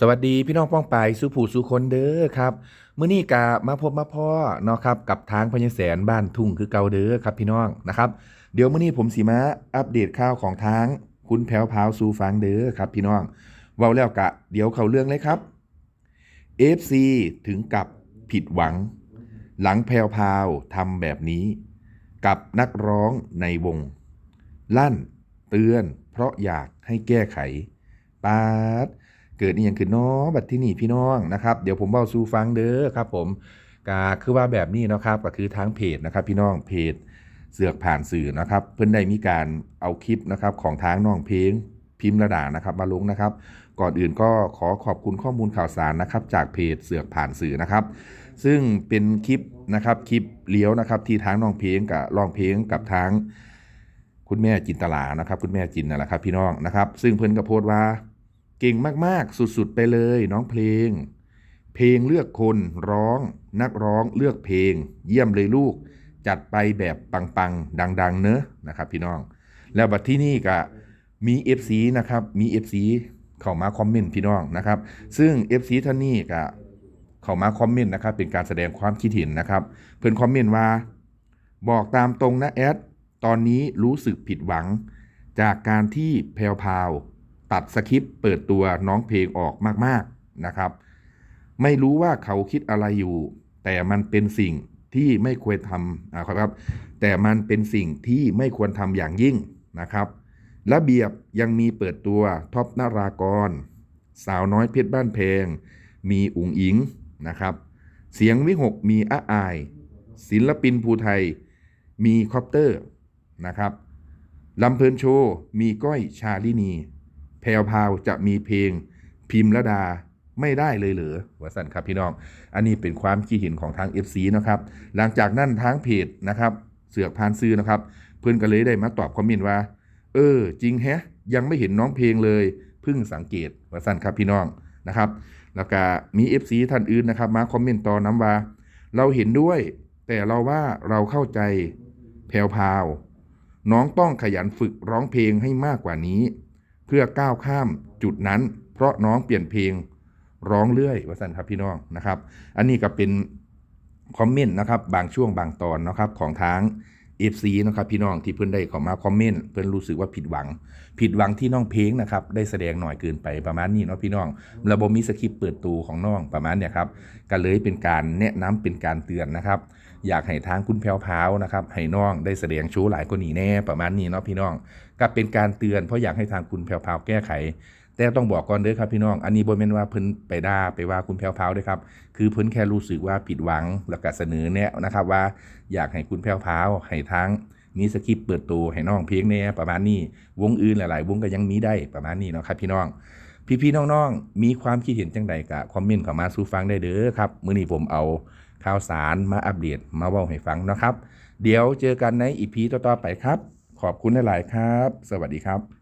สวัสดีพี่น้องป้องไปายสุผู้สุคนเด้อครับมื้อนี้กะมาพบมาพ่อเนาะครับกับทางพญแสนบ้านทุ่งคือเก่าเด้อครับพี่น้องนะครับ เดี๋ยวมื้อนี้ผมสิมาอัปเดตข่าวของทางคุณแผวพาวสู่ฟังเด้อครับพี่น้องเว้าแล้วกะ เดี๋ยวเข้าเรื่องเลยครับ FC ถึงกับผิดหวัง หลังแพรวพาวทำแบบนี้ กับนักร้องในวง ลั่น เตือน เพราะอยากให้แก้ไขปาด เกิดนี่ยังคือน้อบัดที่นี่พี่น้องนะครับ เดี๋ยวผมเบ้าสู่ฟังเด้อครับ ผมก็คือว่าแบบนี้นะครับก็คือทางเพจนะครับ พี่น้องเพจเสือกผ่านสื่อนะครับ เพิ่นได้มีการเอาคลิปนะครับของทางน้องเพลงพิมพ์ระดานะครับมาลงนะครับ ก่อนอื่นก็ขอขอบคุณข้อมูลข่าวสารนะครับ จากเพจเสือกผ่านสื่อนะครับ ซึ่งเป็นคลิปนะครับคลิปเลี้ยวนะครับที่ทางน้องเพลงกับร้องเพลงกับทางคุณแม่จินตลานะครับ คุณแม่จินนั่นแหละครับ พี่น้องนะครับ ซึ่งเพิ่นก็โพสต์ว่า เก่งมากๆ สุดๆ ไปเลยน้องเพลง เพลงเลือกคนร้อง นักร้องเลือกเพลง เยี่ยมเลยลูก จัดไปแบบปังๆ ดัง ๆ เนอะนะครับพี่น้อง แล้วบัดที่นี่ก็มี FC นะครับ มี FC เข้ามาคอมเมนต์พี่น้องนะครับ ซึ่ง FC ท่านนี้ก็เข้ามาคอมเมนต์นะครับ เป็นการแสดงความคิดเห็นนะครับ เพิ่อนคอมเมนต์ว่า บอกตามตรงนะแอด ตอนนี้รู้สึกผิดหวัง จากการที่แพรวพาว ตัดสคริปต์เปิดตัวน้องเพลงออกมากๆนะครับ ไม่รู้ว่าเขาคิดอะไรอยู่ แต่มันเป็นสิ่งที่ไม่ควรทำอ่าครับ แต่มันเป็นสิ่งที่ไม่ควรทำอย่างยิ่งนะครับ ระเบียบยังมีเปิดตัวท็อปนารากร สาวน้อยเพชรบ้านเพลง มีอุ๋งอิงนะครับ เสียงวิหกมีอ้าอาย ศิลปินภูไทย มีคอปเตอร์นะครับลำเพลินโชว์มีก้อยชาลินี แพรวพาวจะมีเพลงพิมพ์ระดาไม่ได้เลยเหรอวสั่นครับพี่น้อง อันนี้เป็นความคิดเห็นของทาง FC นะครับ หลังจากนั้นทางเพจนะครับ เสือกพานซื้อนะครับ เพื่อนก็เลยได้มาตอบคอมเมนต์ว่า เออ จริงแฮะ ยังไม่เห็นน้องเพลงเลย เพิ่งสังเกตวสั่นครับพี่น้องนะครับ แล้วก็มี FC ท่านอื่นนะครับ มาคอมเมนต์ต่อน้ำว่า เราเห็นด้วย แต่เราว่าเราเข้าใจแพรวพาว น้องต้องขยันฝึกร้องเพลงให้มากกว่านี้ เพื่อก้าวข้ามจุดนั้น เพราะน้องเปลี่ยนเพลงร้องเรื่อยว่าสันครับพี่น้องนะครับ อันนี้ก็เป็นคอมเมนต์นะครับบางช่วงบางตอนนะครับของทาง FC นะครับพี่น้องที่เพื่อนได้เข้ามาคอมเมนต์เพื่อนรู้สึกว่าผิดหวัง ผิดหวังที่น้องเพลงนะครับได้แสดงหน่อยเกินไปประมาณนี้เนาะพี่น้องระบบมีสคริปต์เปิดตูของน้องประมาณเนี่ยครับก็เลยเป็นการแนะนำเป็นการเตือนนะครับอยากให้ทางคุณแพรวพาวนะครับให้น้องได้แสดงโชว์หลายกว่านี้แน่ประมาณนี้เนาะพี่น้องก็เป็นการเตือนเพราะอยากให้ทางคุณแพรวพาวแก้ไข แต่ต้องบอกก่อนเด้อครับพี่น้อง อันนี้บ่แม่นว่าเพิ่นไปด่าไปว่าคุณแพรวพาวด้อครับ คือเพิ่นแค่รู้สึกว่าผิดหวังแล้วก็เสนอแนะนะครับว่าอยากให้คุณแพรวพาวให้ทางมีสคริปเปิดตัวให้น้องเพลงแน่ประมาณนี้ วงอื่นหลาย ๆ วงก็ยังมีได้ประมาณนี้เนาะครับพี่น้อง พี่ๆน้องๆ มีความคิดเห็นจังใดก็คอมเมนต์เข้ามาสู่ฟังได้เด้อครับมื้อนี้ผมเอาข่าวสารมาอัปเดตมาเว้าให้ฟังนะครับ เดี๋ยวเจอกันในอีพีต่อๆไปครับ ขอบคุณหลาย ๆ ครับ สวัสดีครับ